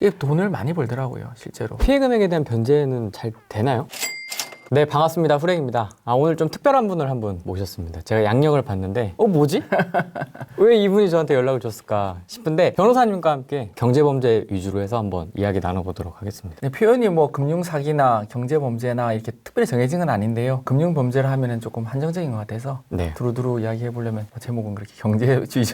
이게 돈을 많이 벌더라고요, 실제로. 피해 금액에 대한 변제는 잘 되나요? 네 반갑습니다 후랭입니다 아 오늘 좀 특별한 분을 한 분 모셨습니다 제가 양력을 봤는데 어 뭐지? 왜 이분이 저한테 연락을 줬을까 싶은데 변호사님과 함께 경제범죄 위주로 해서 한번 이야기 나눠보도록 하겠습니다 네, 표현이 뭐 금융 사기나 경제 범죄나 이렇게 특별히 정해진 건 아닌데요. 금융 범죄를 하면은 조금 한정적인 것 같아서 네 두루두루 이야기해 보려면 뭐 제목은 그렇게 경제 주의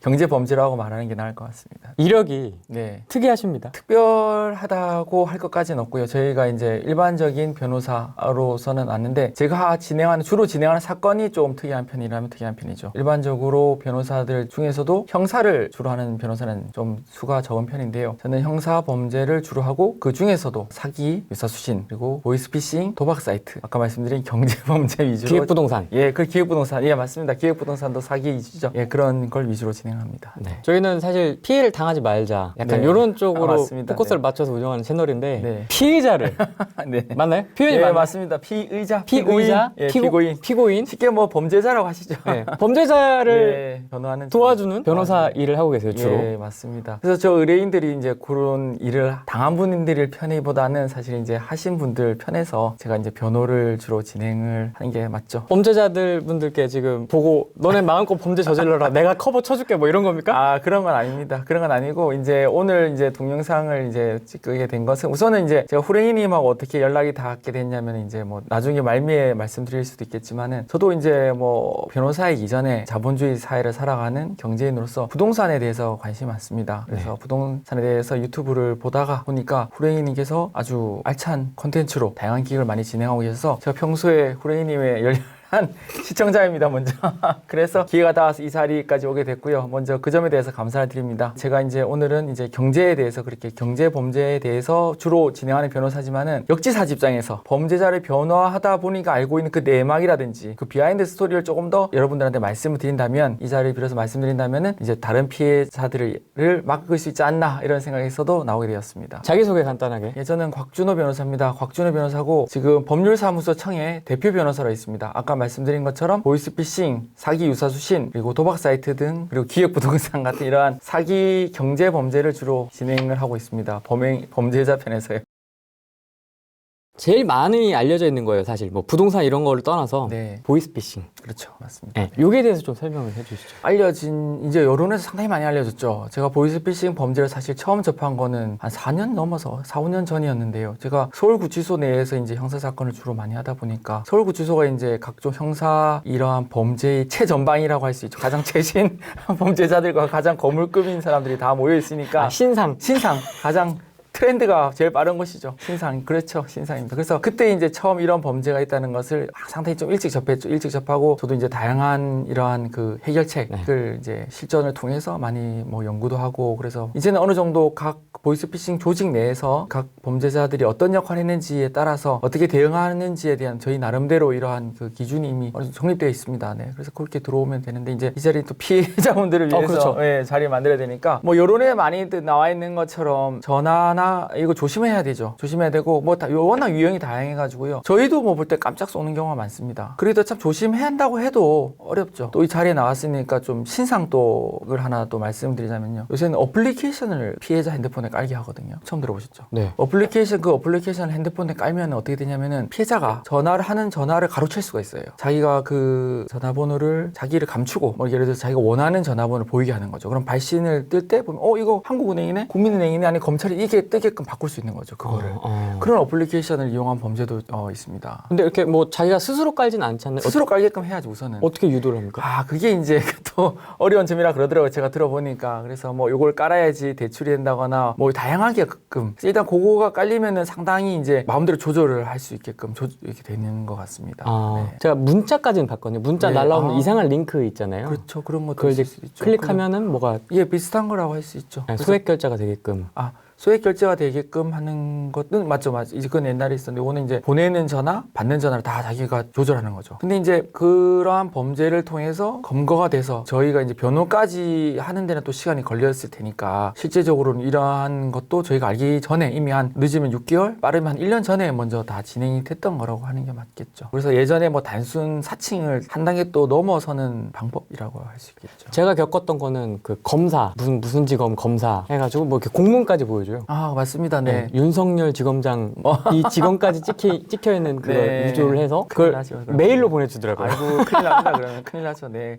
경제 범죄라고 말하는 게 나을 것 같습니다. 이력이 네. 특이하십니다 특별하다고 할 것까지는 없고요. 저희가 이제 일반적인 변호사 로서는 왔는데 제가 진행하는 주로 진행하는 사건이 좀 특이한 편이라면 특이한 편이죠. 일반적으로 변호사들 중에서도 형사를 주로 하는 변호사는 좀 수가 적은 편인데요. 저는 형사 범죄를 주로 하고 그 중에서도 사기, 유사수신 그리고 보이스피싱, 도박 사이트 아까 말씀드린 경제 범죄 위주로 기획부동산 예, 그 기획부동산 예 맞습니다. 기획부동산도 사기 위주죠. 예 그런 걸 위주로 진행합니다. 네. 저희는 사실 피해를 당하지 말자 약간 네. 이런 쪽으로 아, 맞습니다. 포커스를 네. 맞춰서 운영하는 채널인데 네. 피해자를 네. 맞나요? 표현이 예, 맞나요? 맞습니다. 피의자, 피의자, 예, 피고, 피고인. 피고인 쉽게 뭐 범죄자라고 하시죠. 네. 범죄자를 예, 변호하는 도와주는 변호사 아, 네. 일을 하고 계세요 주로 예, 맞습니다. 그래서 저 의뢰인들이 이제 그런 일을 당한 분들의 편이보다는 사실 이제 하신 분들 편에서 제가 이제 변호를 주로 진행을 하는 게 맞죠. 범죄자들 분들께 지금 보고 너네 마음껏 범죄 저질러라 내가 커버 쳐줄게 뭐 이런 겁니까? 아 그런 건 아닙니다. 그런 건 아니고 이제 오늘 이제 동영상을 이제 찍게 된 것은 우선은 이제 제가 후랭이님하고 어떻게 연락이 닿게 됐냐면 이제 뭐 나중에 말미에 말씀드릴 수도 있겠지만은 저도 이제 뭐 변호사이기 전에 자본주의 사회를 살아가는 경제인으로서 부동산에 대해서 관심이 많습니다. 그래서 네. 부동산에 대해서 유튜브를 보다가 보니까 후랭이님께서 아주 알찬 콘텐츠로 다양한 기획을 많이 진행하고 계셔서 제가 평소에 후랭이님의 열 한 시청자입니다 먼저. 그래서 기회가 닿아서 이 자리까지 오게 됐고요. 먼저 그 점에 대해서 감사를 드립니다. 제가 이제 오늘은 이제 경제에 대해서 그렇게 경제 범죄에 대해서 주로 진행하는 변호사지만은 역지사지 입장에서 범죄자를 변호하다 보니까 알고 있는 그 내막이라든지 그 비하인드 스토리를 조금 더 여러분들한테 말씀을 드린다면 이 자리를 빌어서 말씀드린다면은 이제 다른 피해자들을 막을 수 있지 않나 이런 생각에서도 나오게 되었습니다. 자기소개 간단하게. 예, 저는 곽준호 변호사입니다. 곽준호 변호사고 지금 법률사무소 청의 대표 변호사로 있습니다. 아까 말씀드린 것처럼 보이스피싱, 사기 유사수신, 그리고 도박 사이트 등 그리고 기획부동산 같은 이러한 사기 경제 범죄를 주로 진행을 하고 있습니다. 범행 범죄자 편에서요. 제일 많이 알려져 있는 거예요 사실 뭐 부동산 이런 거를 떠나서 네, 보이스피싱 그렇죠, 맞습니다. 네. 요게 대해서 좀 설명을 해주시죠 알려진 이제 여론에서 상당히 많이 알려졌죠. 제가 보이스피싱 범죄를 사실 처음 접한 거는 한 4년 넘어서 4, 5년 전이었는데요. 제가 서울구치소 내에서 이제 형사 사건을 주로 많이 하다 보니까 서울구치소가 이제 각종 형사 이러한 범죄의 최전방이라고 할 수 있죠. 가장 최신 범죄자들과 가장 거물급인 사람들이 다 모여 있으니까 아, 신상 신상 가장 트렌드가 제일 빠른 것이죠. 신상. 그렇죠. 신상입니다. 그래서 그때 이제 처음 이런 범죄가 있다는 것을 상당히 좀 일찍 접했죠. 일찍 접하고 저도 이제 다양한 이러한 그 해결책을 이제 실전을 통해서 많이 뭐 연구도 하고 그래서 이제는 어느 정도 각 보이스피싱 조직 내에서 각 범죄자들이 어떤 역할을 했는지에 따라서 어떻게 대응하는지에 대한 저희 나름대로 이러한 그 기준이 이미 어느 정도 정립되어 있습니다. 네. 그래서 그렇게 들어오면 되는데 이제 이 자리 또 피해자분들을 어, 위해서 그렇죠. 예, 자리 만들어야 되니까 뭐 여론에 많이 나와 있는 것처럼 전화나 이거 조심해야 되죠. 조심해야 되고 뭐 다, 워낙 유형이 다양해가지고요. 저희도 뭐 볼 때 깜짝 쏘는 경우가 많습니다. 그래도 참 조심해야 한다고 해도 어렵죠. 또 이 자리에 나왔으니까 좀 신상독을 하나 또 말씀드리자면요. 요새는 어플리케이션을 피해자 핸드폰에 깔게 하거든요. 처음 들어보셨죠? 네 어플리케이션 그 어플리케이션을 핸드폰에 깔면 어떻게 되냐면은 피해자가 전화를 하는 전화를 가로챌 수가 있어요. 자기가 그 전화번호를 자기를 감추고 뭐 예를 들어서 자기가 원하는 전화번호를 보이게 하는 거죠. 그럼 발신을 뜰 때 보면 어 이거 한국은행이네, 국민은행이네 아니 검찰이 이게 뜨게 끔 바꿀 수 있는 거죠. 그거를 어, 어. 그런 어플리케이션을 이용한 범죄도 어, 있습니다. 근데 이렇게 뭐 자기가 스스로 깔진 않지 않나요? 스스로 깔게끔 해야지 우선은. 어, 어떻게 유도를 합니까? 아, 그게 이제 또 어려운 점이라 그러더라고요. 제가 들어보니까. 그래서 뭐 요걸 깔아야지 대출이 된다거나 뭐 다양하게끔. 일단 그거가 깔리면은 상당히 이제 마음대로 조절을 할 수 있게끔 조, 이렇게 되는 것 같습니다. 아, 네. 제가 문자까지는 봤거든요. 문자 네, 날라오는 아. 이상한 링크 있잖아요. 그렇죠. 그런 것도 그걸 이제. 클릭하면은 뭐가 예, 비슷한 거라고 할 수 있죠. 그래서 소액 결제가 되게끔. 아, 소액 결제가 되게끔 하는 것은 맞죠, 맞죠. 이제 그건 옛날에 있었는데, 이거는 이제 보내는 전화, 받는 전화를 다 자기가 조절하는 거죠. 근데 이제 그러한 범죄를 통해서 검거가 돼서 저희가 이제 변호까지 하는 데는 또 시간이 걸렸을 테니까 실제적으로는 이러한 것도 저희가 알기 전에 이미 한 늦으면 6개월, 빠르면 한 1년 전에 먼저 다 진행이 됐던 거라고 하는 게 맞겠죠. 그래서 예전에 뭐 단순 사칭을 한 단계 또 넘어서는 방법이라고 할 수 있겠죠. 제가 겪었던 거는 그 검사 무슨 무슨 지검 검사 해가지고 뭐 이렇게 공문까지 보여줘 요. 나와가지고요. 아 맞습니다. 네. 네, 윤석열 지검장 이 직원까지 찍혀, 찍혀 있는 그걸 네. 유조를 해서 그걸 나죠, 그러면. 메일로 보내주더라고요. 아이고 큰일 납니다 그러면 큰일 나죠 네.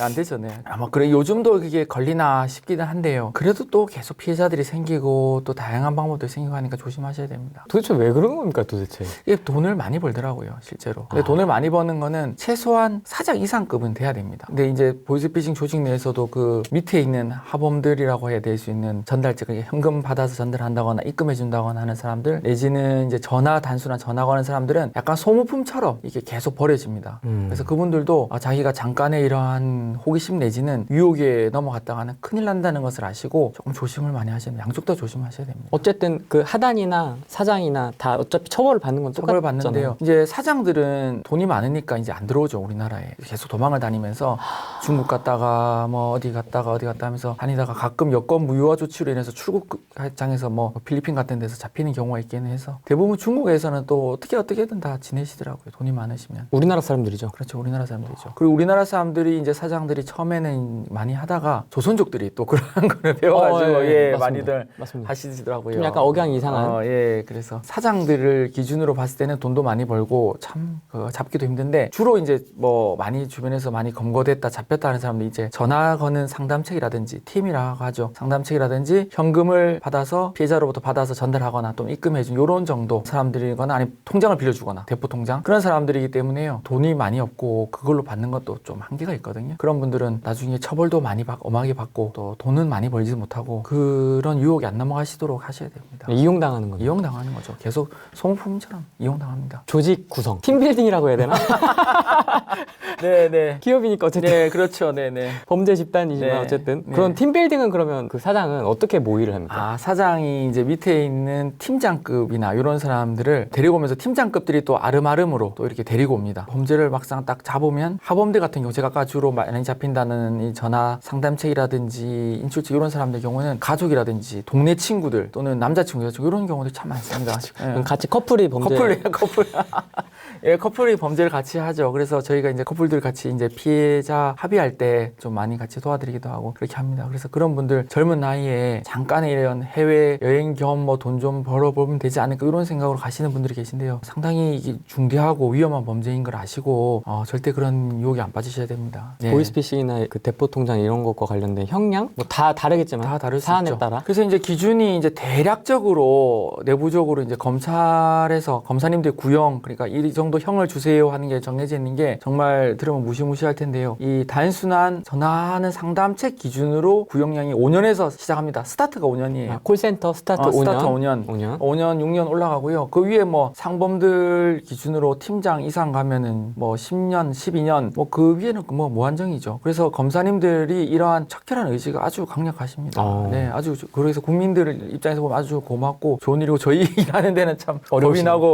안 되죠 네. 아마 그래 요즘도 그게 걸리나 싶기는 한데요 그래도 또 계속 피해자들이 생기고 또 다양한 방법들이 생기고 하니까 조심하셔야 됩니다 도대체 왜 그런 겁니까 도대체? 이게 돈을 많이 벌더라고요 실제로 근데 아. 돈을 많이 버는 거는 최소한 사장 이상급은 돼야 됩니다 근데 이제 보이스피싱 조직 내에서도 그 밑에 있는 하범들이라고 해야 될 수 있는 전달자 현금 받아서 전달 한다거나 입금해 준다거나 하는 사람들 내지는 이제 전화 단순한 전화 거는 사람들은 약간 소모품처럼 이게 계속 버려집니다 음. 그래서 그분들도 아, 자기가 잠깐의 이러한 호기심 내지는 유혹에 넘어갔다가는 큰일 난다는 것을 아시고 조금 조심을 많이 됩니다. 양쪽 다 조심하셔야 됩니다. 어쨌든 그 하단이나 사장이나 다 어차피 처벌을 받는 건 처벌을 똑같잖아요. 받는데요. 이제 사장들은 돈이 많으니까 이제 안 들어오죠 우리나라에 계속 도망을 다니면서 중국 갔다가 뭐 어디 갔다가 어디 갔다 하면서 다니다가 가끔 여권 무효화 조치로 인해서 출국 장에서 뭐 필리핀 같은 데서 잡히는 경우가 있기는 해서 대부분 중국에서는 또 어떻게 어떻게든 다 지내시더라고요 돈이 많으시면. 우리나라 사람들이죠. 그렇죠. 우리나라 사람들이죠. 그리고 우리나라 사람들이 이제 사장들이 처음에는 많이 하다가 조선족들이 또 그런 거를 배워가지고 어, 예, 예, 맞습니다. 많이들 맞습니다. 하시더라고요. 좀 약간 억양 이상한. 어, 예, 그래서 사장들을 기준으로 봤을 때는 돈도 많이 벌고 참 그거 잡기도 힘든데 주로 이제 뭐 많이 주변에서 많이 검거됐다 잡혔다 하는 사람들이 이제 전화 거는 상담책이라든지 팀이라고 하죠. 상담책이라든지 현금을 받아서 피해자로부터 받아서 전달하거나 또 입금해준 요런 정도 사람들이거나 아니 통장을 빌려주거나 대포 통장 그런 사람들이기 때문에요. 돈이 많이 없고 그걸로 받는 것도 좀 한계가 있거든요. 그런 분들은 나중에 처벌도 많이 받, 엄하게 받고 또 돈은 많이 벌지 못하고 그런 유혹에 안 넘어가시도록 하셔야 됩니다. 이용당하는 거죠. 이용당하는 거죠. 계속 소모품처럼 이용당합니다. 조직 구성, 팀 빌딩이라고 해야 되나? 네, 네. 기업이니까 어쨌든 네, 그렇죠. 네, 네. 범죄 집단이지만 네. 어쨌든 네. 그런 팀 빌딩은 그러면 그 사장은 어떻게 모의를 합니까? 아, 사 장이 이제 밑에 있는 팀장급이나 이런 사람들을 데리고 오면서 팀장급들이 또 아름아름으로 또 이렇게 데리고 옵니다. 범죄를 막상 딱 잡으면 하범들 같은 경우 제가 아까 주로 많이 잡힌다는 이 전화 상담책이라든지 인출책 이런 사람들 경우는 가족이라든지 동네 친구들 또는 남자친구 여자친구 이런 경우도 참 많습니다. 예. 같이 커플이 범죄 커플이에요, 커플. 예, 커플이 범죄를 같이 하죠. 그래서 저희가 이제 커플들 같이 이제 피해자 합의할 때 좀 많이 같이 도와드리기도 하고 그렇게 합니다. 그래서 그런 분들 젊은 나이에 잠깐의 이런 해외 여행 겸 뭐 돈 좀 벌어보면 되지 않을까 이런 생각으로 가시는 분들이 계신데요. 상당히 중대하고 위험한 범죄인 걸 아시고 어, 절대 그런 유혹에 안 빠지셔야 됩니다. 네. 보이스피싱이나 그 대포 통장 이런 것과 관련된 형량 뭐 다 다르겠지만 다 다를 수 사안에 있죠. 따라 그래서 이제 기준이 이제 대략적으로 내부적으로 이제 검찰에서 검사님들 구형 그러니까 이 정도 형을 주세요 하는 게 정해져 있는 게 정말 들으면 무시무시할 텐데요. 이 단순한 전화하는 상담책 기준으로 구형량이 5년에서 시작합니다. 스타트가 5년이에요. 아, 콜센터 스타트 어, 5년. 스타트 5년. 5년. 5년, 6년 올라가고요. 그 위에 뭐 상범들 기준으로 팀장 이상 가면은 뭐 10년, 12년 뭐 그 위에는 뭐 무한정이죠. 그래서 검사님들이 이러한 척결한 의지가 아주 강력하십니다. 어. 네, 아주 저- 그래서 국민들 입장에서 보면 아주 고맙고 좋은 일이고 저희 일하는 데는 참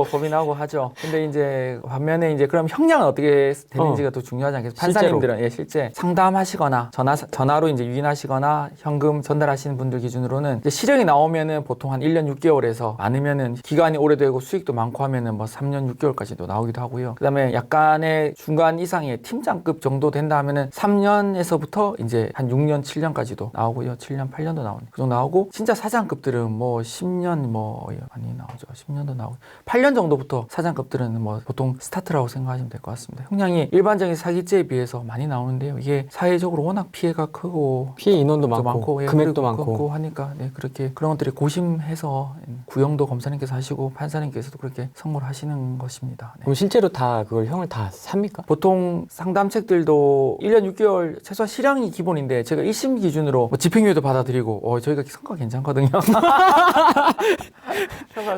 겁이 나고 하죠. 근데 이제 반면에 이제 그럼 형량은 어떻게 되는지가 더 중요하지 않겠어요? 판사님들은 예, 실제 상담하시거나 전화 전화로 이제 유인하시거나 현금 전달하시는 분들 기준으로는 이제 실형이 나오면은 보통 한 1년 6개월에서 많으면은 기간이 오래되고 수익도 많고 하면은 뭐 3년 6개월까지도 나오기도 하고요. 그다음에 약간의 중간 이상의 팀장급 정도 된다 하면은 3년에서부터 이제 한 6년 7년까지도 나오고요. 7년 8년도 나오는 그 정도 나오고 진짜 사장급들은 뭐 10년 뭐 예, 많이 나오죠. 10년도 나오고 8년 정도부터 사장급들은 뭐 보통 스타트라고 생각하시면 될 것 같습니다. 형량이 일반적인 사기죄에 비해서 많이 나오는데요. 이게 사회적으로 워낙 피해가 크고 피해 인원도 또 많고, 예, 금액도 많고 하니까 네, 그렇게 그런 것들이 고심해서 구형도 검사님께서 하시고 판사님께서도 그렇게 선고를 하시는 것입니다. 네. 그럼 실제로 다 그걸 형을 다 삽니까? 보통 상담책들도 1년 6개월 최소한 실형이 기본인데 제가 1심 기준으로 뭐 집행유예도 받아들이고 어, 저희가 성과가 괜찮거든요.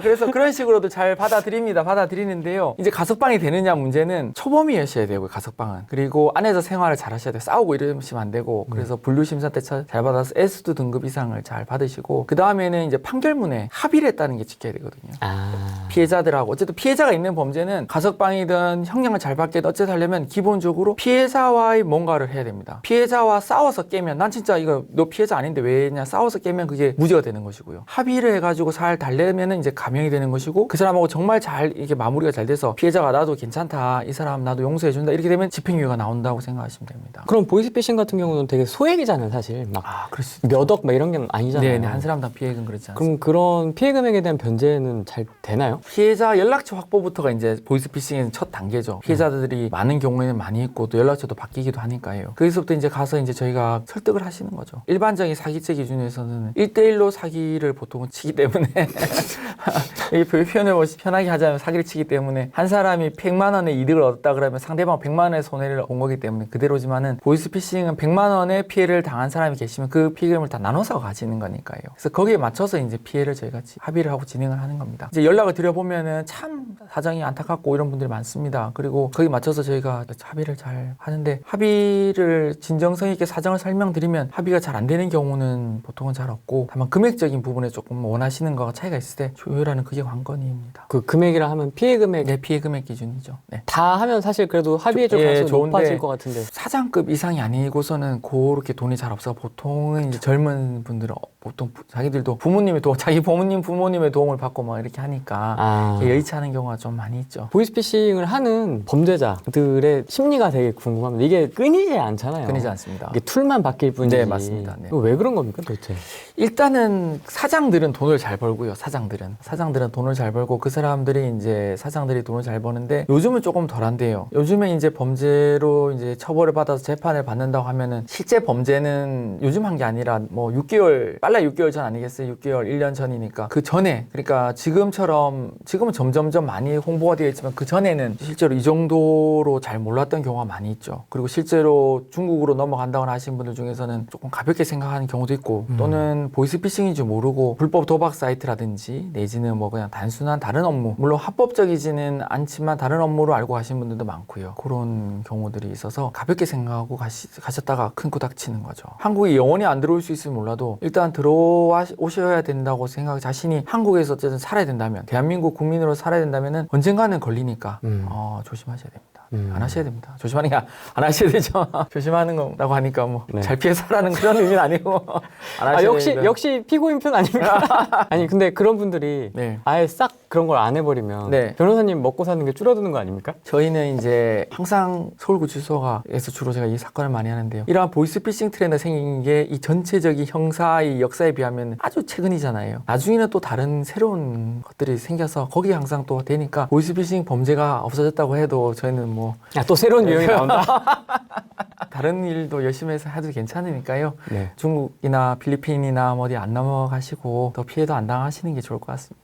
그래서 그런 식으로도 잘 받아들입니다. 받아들이는데요. 이제 가석방이 되느냐 문제는 초범이셔야 되고 가석방은 그리고 안에서 생활을 잘 하셔야 돼요. 싸우고 이러시면 안 되고 그래서 분류 심사 때 잘 받아서 S2 등급 이상을 잘 받으시고 그 다음 에는 이제 판결문에 합의를 했다는 게 지켜야 되거든요. 아 피해자들하고 어쨌든 피해자가 있는 범죄는 가석방이든 형량을 잘 받게 어쨌든 하려면 기본적으로 피해자와의 뭔가를 해야 됩니다. 피해자와 싸워서 깨면 난 진짜 이거 너 피해자 아닌데 왜냐 싸워서 깨면 그게 무죄가 되는 것이고요. 합의를 해가지고 잘 달래면은 이제 감형이 되는 것이고 그 사람하고 정말 잘 이게 마무리가 잘 돼서 피해자가 나도 괜찮다 이 사람 나도 용서해 준다 이렇게 되면 집행유예가 나온다고 생각하시면 됩니다. 그럼 보이스피싱 같은 경우는 되게 소액이잖아요, 사실. 막아 그럴 수몇억 막 이런 게 아니잖아요. 네네 한 사람당 피해액은 그렇지 않습니다. 그럼 그런 피해 금액에 대한 변제는 잘 되나요? 피해자 연락처 확보부터가 이제 보이스피싱의 첫 단계죠. 피해자들이 많은 경우에는 많이 있고 또 연락처도 바뀌기도 하니까요. 거기서부터 이제 가서 이제 저희가 설득을 하시는 거죠. 일반적인 사기죄 기준에서는 1대1로 사기를 보통은 치기 때문에 이 표현을 뭐 편하게 하자면 사기를 치기 때문에 한 사람이 100만 원의 이득을 얻었다 그러면 상대방 100만 원의 손해를 본 거기 때문에 그대로지만은 보이스피싱은 100만 원의 피해를 당한 사람이 계시면 그 피해금을 다 나눠서 가지는 거니까요. 그래서 거기에 맞춰서 이제 피해를 저희가 지- 합의를 하고 진행을 하는 겁니다. 이제 연락을 드려보면은 참 사정이 안타깝고 이런 분들이 많습니다. 그리고 거기에 맞춰서 저희가 합의를 잘 하는데 합의를 진정성 있게 사정을 설명드리면 합의가 잘 안 되는 경우는 보통은 잘 없고 다만 금액적인 부분에 조금 원하시는 거가 차이가 있을 때 조율하는 그게 관건입니다. 그 금액이라 하면 피해 금액 네, 피해 금액 기준이죠. 네. 다 하면 사실 그래도 합의해줄 예, 가능성이 좋은데 높아질 것 같은데. 사장급 이상이 아니고서는 그렇게 돈이 잘 없어 보통은 이제 젊은 분들은 어, 보통 부- 자기들도 부모님의 도움, 자기 부모님 부모님의 도움을 받고 막 이렇게 하니까 아. 여의치 않은 경우가 좀 많이 있죠. 보이스피싱을 하는 범죄자들의 심리가 되게 궁금합니다. 이게 끊이지 않잖아요. 끊이지 않습니다. 이게 툴만 바뀔 뿐이지. 네, 맞습니다. 네. 왜 그런 겁니까 도대체? 일단은 사장들은 돈을 잘 벌고요. 사장들은 사장들은 돈을 잘 벌고 그 사람들이 이제 사장들이 돈을 잘 버는데 요즘은 조금 덜한데요. 요즘에 이제 범죄로 이제 처벌을 받아서 재판을 받는다고 하면은 실제 범죄는 요즘 한 게 아니라 뭐 6개월 빨라 6개월 전 아니겠어요? 6개월 1년 전이니까 그 전에 그러니까 지금처럼 지금은 점점점 많이 홍보가 되어 있지만 그 전에는 실제로 이 정도로 잘 몰랐던 경우가 많이 있죠. 그리고 실제로 중국으로 넘어간다거나 하신 분들 중에서는 조금 가볍게 생각하는 경우도 있고 또는 보이스피싱인지 모르고 불법 도박 사이트라든지 내지는 뭐 그냥 단순한 다른 업무 물론 합법적이지는 않지만 다른 업무로 알고 가신 분들도 많고요. 그런 경우들이 있어서 가볍게 생각하고 가시, 가셨다가 큰 코 닥 치는 거죠. 한국에 영원히 안 들어올 수 있으면 몰라도 일단 들어오셔야 된다고 생각 자신이 한국에서 어쨌든 살아야 된다면 대한민국 국민으로 살아야 된다면은 언젠가는 걸리니까 음. 어, 조심하셔야 됩니다. 음. 안 하셔야 됩니다. 조심하는 게 안 하셔야 되죠. 조심하는 거라고 하니까 뭐 네. 잘 피해 살라는 그런 의미는 아니고 안아 하셔야 역시 되니까. 역시 피고인 편 아닙니까? 아니 근데 그런 분들이 네. 아예 싹 그런 걸 안 해버리면 네. 변호사님 먹고 사는 게 줄어드는 거 아닙니까? 저희는 이제 항상 서울구치소가에서 주로 제가 이 사건을 많이 하는데요. 이러한 보이스피싱 트렌드 생긴 게 이 전체적인 형사의 역사에 비하면 아주 최근이잖아요. 나중에는 또 다른 새로운 것들이 생겨서 거기에 항상 또 되니까 보이스피싱 범죄가 없어졌다고 해도 저희는 뭐야 또 새로운 유형이 나온다. 다른 일도 열심히 해서 해도 괜찮으니까요. 네. 중국이나 필리핀이나 뭐 어디 안 넘어가시고 더 피해도 안 당하시는 게 좋을 것 같습니다.